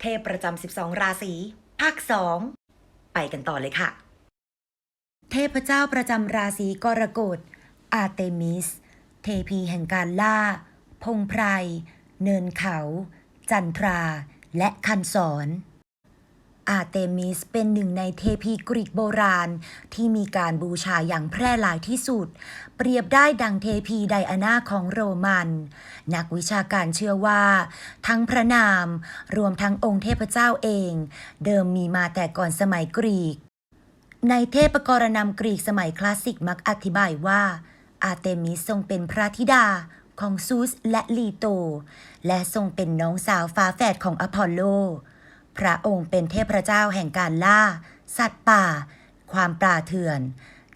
เทพประจำ 12 ราศี ภาค 2 ไปกันต่อเลยค่ะ เทพเจ้าประจำราศีกรกฎ อาร์เตมิส เทพีแห่งการล่า พงไพร เนินเขา จันทรา และคันสอน อาร์เตมิสเป็นหนึ่งในเทพีกรีกโบราณ ที่มีการบูชาอย่างแพร่หลายที่สุด เปรียบได้ดังเทพีไดอาน่าของโรมัน นักวิชาการเชื่อว่า ทั้งพระนาม รวมทั้งองค์เทพเจ้าเอง เดิมมีมาแต่ก่อนสมัยกรีก ในเทพกรณำกรีกสมัยคลาสสิกมักอธิบายว่า อาร์เตมิสทรงเป็นพระธิดาของซูสและลีโต และทรงเป็นน้องสาวฝาแฝดของอพอลโล พระองค์เป็นเทพเจ้าแห่งการล่า สัตว์ป่า ความปลาเถื่อน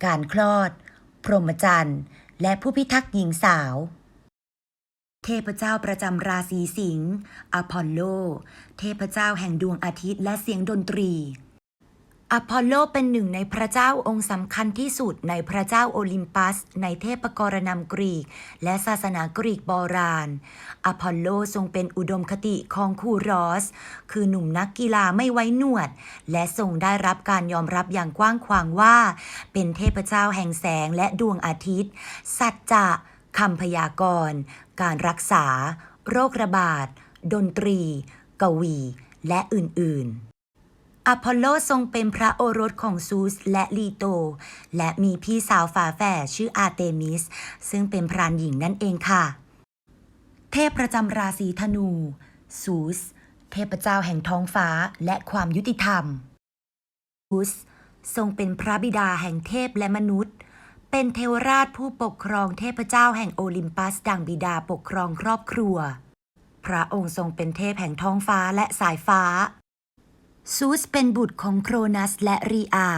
การคลอด พรหมจรรย์ และผู้พิทักษ์หญิงสาว เทพเจ้าประจำราศีสิงห์อพอลโล เทพเจ้าแห่งดวงอาทิตย์และเสียงดนตรี อพอลโลเป็นหนึ่งในพระเจ้าองค์สำคัญที่สุดในพระเจ้าโอลิมปัส ในเทพกรณำกรีก และศาสนากรีกโบราณ อพอลโลทรงเป็นอุดมคติของคูรอส คือหนุ่มนักกีฬาไม่ไว้หนวด และทรงได้รับการยอมรับอย่างกว้างขวางว่า เป็นเทพเจ้าแห่งแสงและดวงอาทิตย์ สัจจะคำพยากรณ์ การรักษา โรคระบาด ดนตรี กวี และอื่นๆ อพอลโลทรงเป็นพระโอรสของซูสและลีโต และมีพี่สาวฝาแฝดชื่ออาร์เตมิส ซึ่งเป็นพรานหญิงนั่นเองค่ะ เทพประจำราศีธนู ซูส เทพเจ้าแห่งท้องฟ้าและความยุติธรรม ซูส ทรงเป็นพระบิดาแห่งเทพและมนุษย์ เป็นเทวราชผู้ปกครองเทพเจ้าแห่งโอลิมปัสดังบิดาปกครองครอบครัว พระองค์ทรงเป็นเทพแห่งท้องฟ้าและสายฟ้า ซูสเป็นบุตรของโครนัสและรีอา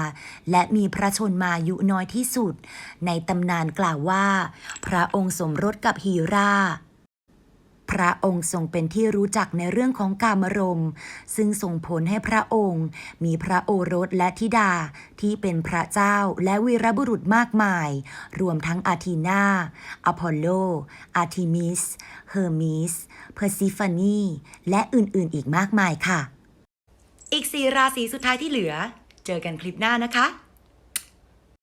และมีพระชนมายุน้อยที่สุด ในตำนานกล่าวว่า พระองค์สมรสกับฮีราพระองค์ทรงเป็นที่รู้จักในเรื่องของกามรม ซึ่งส่งผลให้พระองค์ มีพระโอรสและธิดาที่เป็นพระเจ้าและวีรบุรุษมากมาย รวมทั้งอาทีนาอพอลโล อาร์ทิมิส เฮอร์มิส เพอร์ซิฟานี และอื่นๆ อีกมากมายค่ะ อีกสี่ราศีสุดท้ายที่เหลือ เจอกันคลิปหน้านะคะ